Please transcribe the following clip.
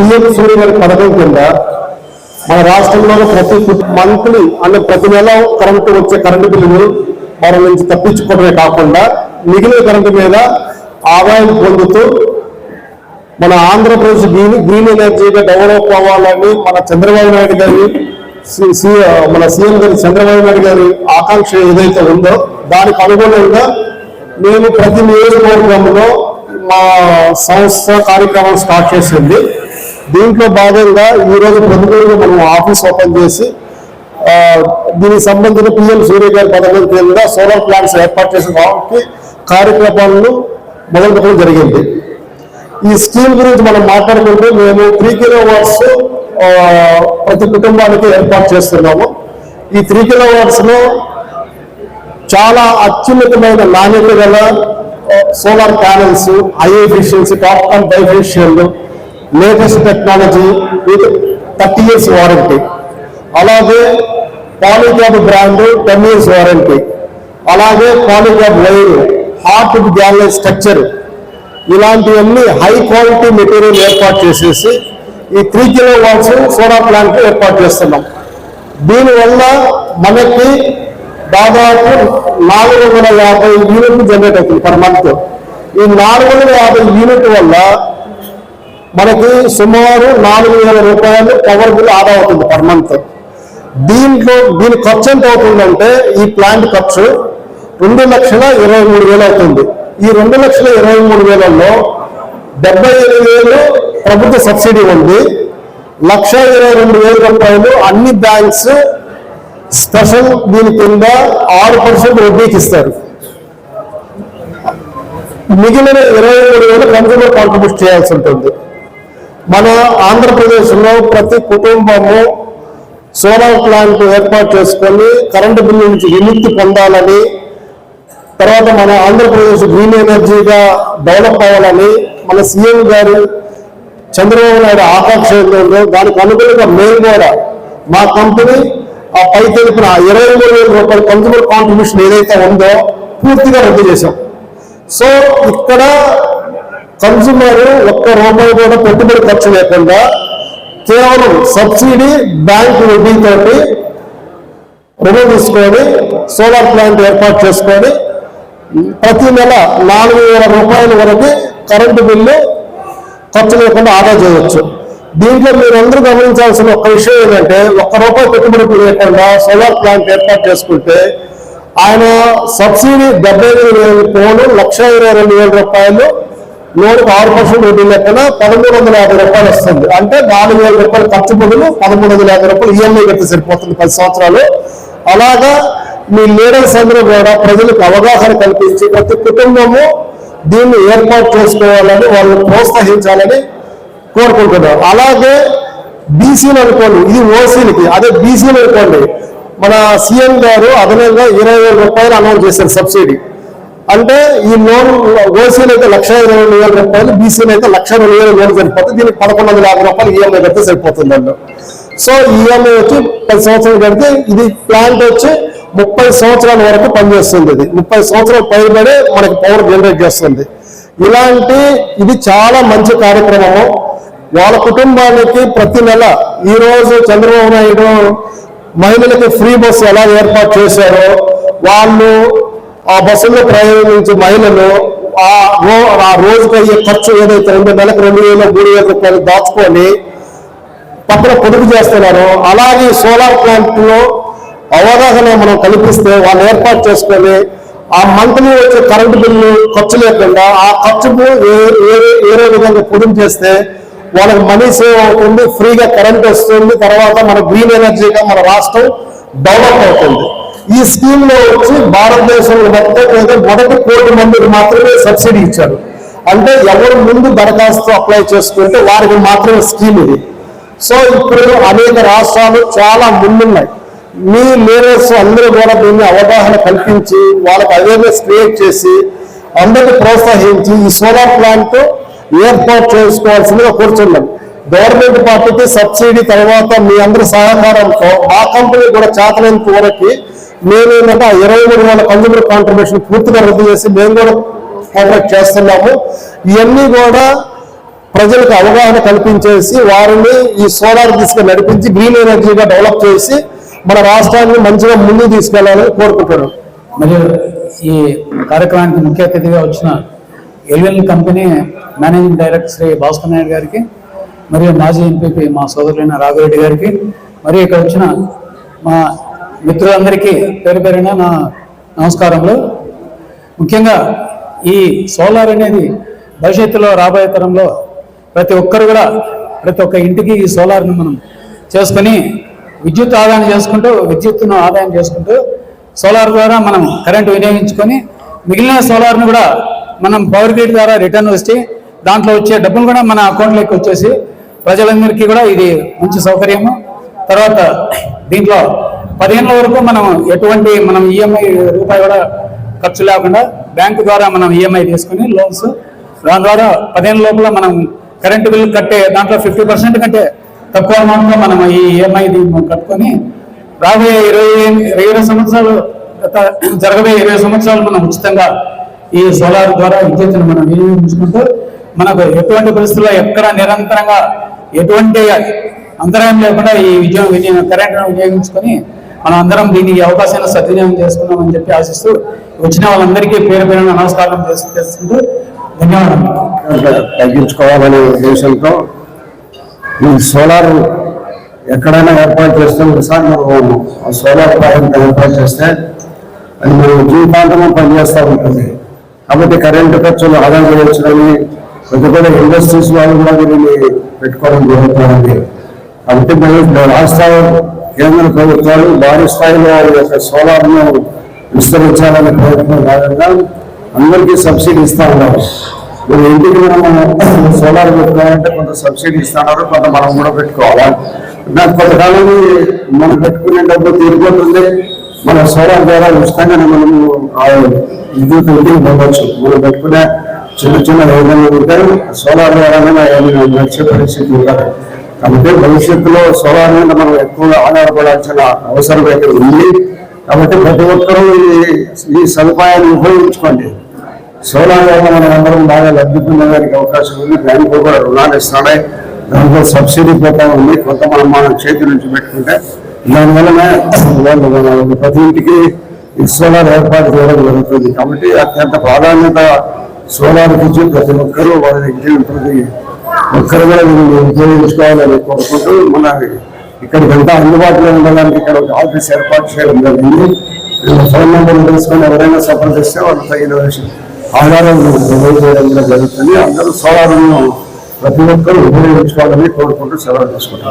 PM సూర్య గారి పథకం కింద మన రాష్ట్రంలో ప్రతి మంత్లీ అంటే ప్రతి నెల కరెంటు వచ్చే కరెంటు బిల్లులు మన నుంచి తప్పించుకోవడమే కాకుండా మిగిలిన కరెంటు మీద ఆదాయం పొందుతూ మన ఆంధ్రప్రదేశ్ గ్రీన్ గ్రీన్ ఎనర్జీగా డెవలప్ అవ్వాలని మన చంద్రబాబు నాయుడు గారి మన సీఎం గారి చంద్రబాబు నాయుడు గారి ఆకాంక్ష ఏదైతే ఉందో దానికి అనుగుణంగా మేము ప్రతి నియోజకవర్గంలో మా సంస్థ కార్యక్రమం స్టార్ట్ చేసింది. దీంట్లో భాగంగా ఈ రోజు ప్రతిరోజు మనం ఆఫీస్ ఓపెన్ చేసి దీనికి సంబంధించిన పిఎం సూర్య గారి పథకం కింద సోలార్ ప్లాంట్స్ ఏర్పాటు చేసిన కాబట్టి కార్యక్రమాలను మొదలుపెట్టడం జరిగింది. ఈ స్కీమ్ గురించి మనం మాట్లాడుకుంటే మేము త్రీ కిలో వాట్స్ ప్రతి కుటుంబానికి ఏర్పాటు చేస్తున్నాము. ఈ త్రీ కిలో వాట్స్లో చాలా అత్యున్నతమైన నాణ్యత గల solar panels high efficiency top and bifacial latest technology with thirty years warranty. అలాగే Polycab brand ten years warranty. అలాగే Polycab wire heart gallery structure. ఇలాంటివన్నీ హై క్వాలిటీ మెటీరియల్ ఏర్పాటు చేసేసి ఈ three kilo watts solar plant ఏర్పాటు చేస్తున్నాం. దీనివల్ల మనకి దాదాపు నాలుగు వందల యాభై యూనిట్లు జనరేట్ అవుతుంది పర్ మంత్. ఈ నాలుగు వందల యాభై యూనిట్ వల్ల మనకి సుమారు నాలుగు వేల రూపాయలు పవర్ బిల్ ఆదా అవుతుంది పర్ మంత్ దీంట్లో దీని ఖర్చు ఎంత అవుతుందంటే ఈ ప్లాంట్ ఖర్చు రెండు లక్షల ఇరవై మూడు వేలు అవుతుంది. ఈ రెండు లక్షల ఇరవై మూడు వేలలో డెబ్బై ఏడు వేలు ప్రభుత్వ సబ్సిడీ ఉంది. లక్ష ఇరవై రెండు వేల రూపాయలు అన్ని బ్యాంక్స్ స్పెషల్ దీని కింద ఆరు పర్సెంట్ వడ్డీకి ఇస్తారు. మిగిలిన ఇరవై మూడు వేలు కన్సూమర్ కాంట్రిబ్యూట్ చేయాల్సి ఉంటుంది. మన ఆంధ్రప్రదేశ్లో ప్రతి కుటుంబము సోలార్ ప్లాంట్ ఏర్పాటు చేసుకొని కరెంటు బిల్లు నుంచి విముక్తి పొందాలని తర్వాత మన ఆంధ్రప్రదేశ్ గ్రీన్ ఎనర్జీగా డెవలప్ అవ్వాలని మన సీఎం గారు చంద్రబాబు నాయుడు ఆకాంక్ష ఏంటో దానికి అనుగుణంగా మేము కూడా మా కంపెనీ ఆ పై తెలిపిన ఇరవై మూడు వేల రూపాయల కన్సూమర్ కాంట్రిబ్యూషన్ ఏదైతే ఉందో పూర్తిగా రద్దు చేశాం. సో ఇక్కడ కన్సూమర్ ఒక్క రూపాయి కూడా పెట్టుబడి ఖర్చు లేకుండా కేవలం సబ్సిడీ బ్యాంక్ వడ్డీతోటి రుణం తీసుకొని సోలార్ ప్లాంట్ ఏర్పాటు చేసుకొని ప్రతి నెల నాలుగు వేల రూపాయల వరకు కరెంటు బిల్లు ఖర్చు లేకుండా ఆదా చేయవచ్చు దీంట్లో మీరందరూ గమనించాల్సిన ఒక విషయం ఏంటంటే ఒక్క రూపాయి పెట్టుబడి లేకుండా సోలార్ ప్లాంట్ ఏర్పాటు చేసుకుంటే ఆయన సబ్సిడీ డెబ్బై ఐదు వేల పోను లక్ష ఇరవై రెండు వేల రూపాయలు లోనుకు ఆరు పర్సెంట్ వడ్డీ లెక్కన పదమూడు వందల యాభై రూపాయలు వస్తుంది. అంటే నాలుగు వేల రూపాయలు ఖర్చు బదులు పదమూడు వందల యాభై రూపాయలు ఈఎంఐ కట్టి సరిపోతుంది పది సంవత్సరాలు. అలాగా మీ లీడర్స్ అందరూ కూడా ప్రజలకు అవగాహన కల్పించి ప్రతి కుటుంబము దీన్ని ఏర్పాటు చేసుకోవాలని వాళ్ళని ప్రోత్సహించాలని కోరుకుంటున్నారు అలాగే బీసీలు అనుకోండి ఇది ఓసీలకి అదే బీసీలు అనుకోండి మన సీఎం గారు అదనంగా ఇరవై వేల రూపాయలు అనౌన్స్ చేశారు సబ్సిడీ. అంటే ఈ లోన్ ఓసీలు అయితే లక్ష ఇరవై రెండు వేల రూపాయలు బీసీలు అయితే లక్ష రెండు వేల లోన్ సరిపోతుంది దీనికి పదకొండు వందల యాభై రూపాయలు ఈఎంఐ కడితే సరిపోతుంది అండి. సో ఈఎంఐ వచ్చి పది సంవత్సరాలు కడితే ఇది ప్లాంట్ వచ్చి ముప్పై సంవత్సరాల వరకు పనిచేస్తుంది ఇది. ముప్పై సంవత్సరాలు పైబడే మనకి పవర్ జనరేట్ చేస్తుంది. ఇలాంటి ఇది చాలా మంచి కార్యక్రమము. వాళ్ళ కుటుంబానికి ప్రతి నెల ఈరోజు చంద్రబాబు నాయుడు మహిళలకు ఫ్రీ బస్సు ఎలా ఏర్పాటు చేశారో వాళ్ళు ఆ బస్సుల్లో ప్రయాణించే మహిళలు ఆ రో ఆ రోజుకి అయ్యే ఖర్చు ఏదైతే ఉందో నెలకు రెండు వేల మూడు వేల రూపాయలు దాచుకొని పక్కన పొదుపు చేస్తున్నారు. అలాగే సోలార్ ప్లాంట్లో అవగాహన మనం కల్పిస్తే వాళ్ళు ఏర్పాటు చేసుకొని ఆ మంత్లీ వచ్చే కరెంటు బిల్లు ఖర్చు లేకుండా ఆ ఖర్చుకు ఏ- ఏ- ఏరే విధంగా పొదుపు చేస్తే వాళ్ళకి మనీ సేవ్ అవుతుంది ఫ్రీగా కరెంట్ వస్తుంది తర్వాత మన గ్రీన్ ఎనర్జీగా మన రాష్ట్రం డెవలప్ అవుతుంది. ఈ స్కీమ్లో వచ్చి భారతదేశంలో మొత్తం మీద మొదటి కోటి మందికి మాత్రమే సబ్సిడీ ఇచ్చారు. అంటే ఎవరు ముందు దరఖాస్తు అప్లై చేసుకుంటే వారికి మాత్రమే స్కీమ్ ఇది. సో ఇప్పుడు అనేక రాష్ట్రాలు చాలా ముందున్నాయి. మీ లీడర్స్ అందరూ కూడా దీన్ని అవగాహన కల్పించి వాళ్ళకి అవేర్నెస్ క్రియేట్ చేసి అందరిని ప్రోత్సహించి ఈ సోలార్ ప్లాంట్ ఏర్పాటు చేసుకోవాల్సిందిగా కూర్చున్నాం. గవర్నమెంట్ పార్టీకి సబ్సిడీ తర్వాత మీ అందరి సహకారంతో మా కంపెనీ కూడా చేతనంత వరకు మేము ఏంటంటే ఆ ఇరవై మూడు వేల కన్జ్యూమర్ కాంట్రిబ్యూషన్ పూర్తిగా రద్దు చేసి మేము కూడా కాంట్రాక్ట్ చేస్తున్నాము. ఇవన్నీ కూడా ప్రజలకు అవగాహన కల్పించేసి వారిని ఈ సోలార్ దిశగా నడిపించి గ్రీన్ ఎనర్జీగా డెవలప్ చేసి మన రాష్ట్రాన్ని మంచిగా ముందుకు తీసుకెళ్ళాలని కోరుకుంటున్నాను మరియు ఈ కార్యక్రమానికి ముఖ్య అతిథిగా వచ్చిన LL company managing director Shri Bhaskar Naidu గారికి మరియు మాజీ ఎంపీపీ మా సోదరులైన రాఘవరెడ్డి గారికి మరియు ఇక్కడ వచ్చిన మా మిత్రులందరికీ పేరు పేరున నా నమస్కారములు. ముఖ్యంగా ఈ సోలార్ అనేది భవిష్యత్తులో రాబోయే తరంలో ప్రతి ఒక్కరు కూడా ప్రతి ఒక్క ఇంటికి ఈ సోలార్ను మనం చేసుకొని విద్యుత్ ఆదాయం చేసుకుంటూ విద్యుత్తును ఆదాయం చేసుకుంటూ సోలార్ ద్వారా మనం కరెంటు వినియోగించుకొని మిగిలిన సోలార్ను కూడా మనం పవర్ గ్రిడ్ ద్వారా రిటర్న్ వచ్చి దాంట్లో వచ్చే డబ్బులు కూడా మన అకౌంట్లోకి వచ్చేసి ప్రజలందరికీ కూడా ఇది మంచి సౌకర్యము. తర్వాత దీంట్లో పదిహేనుల వరకు మనం ఎటువంటి మనం ఈఎంఐ రూపాయి కూడా ఖర్చు లేకుండా బ్యాంకు ద్వారా మనం ఈఎంఐ తీసుకుని లోన్స్ దాని ద్వారా పదిహేను లోపల మనం కరెంటు బిల్లు కట్టే దాంట్లో ఫిఫ్టీ పర్సెంట్ కంటే తక్కువ అమౌంట్లో మనం ఈ ఈఎంఐ కట్టుకొని రాబోయే ఇరవై ఇరవై సంవత్సరాలు గత జరగబోయే ఇరవై సంవత్సరాలు మనం ఉచితంగా ఈ సోలార్ ద్వారా విద్యుత్తును మనం వినియోగించుకుంటూ మనకు ఎటువంటి పరిస్థితుల్లో ఎక్కడ నిరంతరంగా ఎటువంటి అంతరాయం లేకుండా ఈ విజయం వినియోగ కరెంట్ను వినియోగించుకొని మనం అందరం దీన్ని అవకాశాన్ని సద్వినియోగం చేసుకున్నామని చెప్పి ఆశిస్తూ వచ్చిన వాళ్ళందరికీ పేరు పేరున నమస్కారం చేసుకుంటూ ధన్యవాదాలు. తగ్గించుకోవాలనే ఉద్దేశంతో ఈ సోలార్ ఎక్కడైనా ఏర్పాటు చేస్తే ఒకసారి మనం ఆ సోలార్ ప్రాజెక్ట్ ఏర్పాటు చేస్తే అది మనం జీవితాంతము పనిచేస్తూ ఉంటుంది. కాబట్టి కరెంటు ఖర్చులు ఆదా చేయొచ్చునని పెద్ద పెద్ద ఇండస్ట్రీస్ వాళ్ళు కూడా దీన్ని పెట్టుకోవడం జరుగుతుంది కాబట్టి మన రాష్ట్ర కేంద్ర ప్రభుత్వాలు భారీ స్థాయిలో వారి యొక్క సోలార్ను విస్తరించాలనే ప్రయత్నం భాగంగా అందరికీ సబ్సిడీ ఇస్తా ఉన్నారు. మీరు ఇంటికి మనం సోలార్ పెట్టుకోవాలంటే కొంత సబ్సిడీ ఇస్తున్నారు కొంత మనం కూడా పెట్టుకోవాలి? నాకు కొంతకాలం మనం పెట్టుకునే డబ్బు తీరిపోతుంది. మన సోలార్ ద్వారా ఉచితంగానే మనము విద్యుత్ ఇంటికి పొందవచ్చు మనం పెట్టుకునే చిన్న చిన్న ఏదైనా ఉంటే సోలార్ ద్వారానే ఏమైనా నడిచే పరిస్థితి ఉంటారు కాబట్టి భవిష్యత్తులో సోలార్ మీద మనం ఎక్కువగా ఆధారపడాల్సిన అవసరం అయితే ఉంది. కాబట్టి ప్రతి ఒక్కరూ ఈ- సదుపాయాన్ని ఉపయోగించుకోండి. సోలార్ వల్ల మనం అందరం బాగా లబ్ధి పొందడానికి అవకాశం ఉంది. బ్యాంకు కూడా రుణాలు ఇస్తున్నాయి దాంట్లో సబ్సిడీ పోతా ఉంది. కొంత మనం మన చేతి నుంచి పెట్టుకుంటే దానివల్లనే వాళ్ళు మన ప్రతి ఇంటికి ఈ సోలార్ ఏర్పాటు చేయడం జరుగుతుంది. కాబట్టి అత్యంత ప్రాధాన్యత సోలార్ ఇచ్చి ప్రతి ఒక్కరూ వాళ్ళ ఇంటి ఉంటుంది ఒక్కరు కూడా దీన్ని ఉపయోగించుకోవాలని కోరుకుంటూ మన ఇక్కడికంతా అందుబాటులో ఉండడానికి ఇక్కడ ఒక ఆఫీస్ ఏర్పాటు చేయడం జరిగింది. వీళ్ళ ఫోన్ నెంబర్ తెలుసుకొని ఎవరైనా సంప్రదిస్తే వాళ్ళు తగిన ఆధారం జరుగుతుంది. అందరూ సోలార్ను ప్రతి ఒక్కరూ ఉపయోగించుకోవాలని కోరుకుంటూ సెలవు తీసుకుంటారు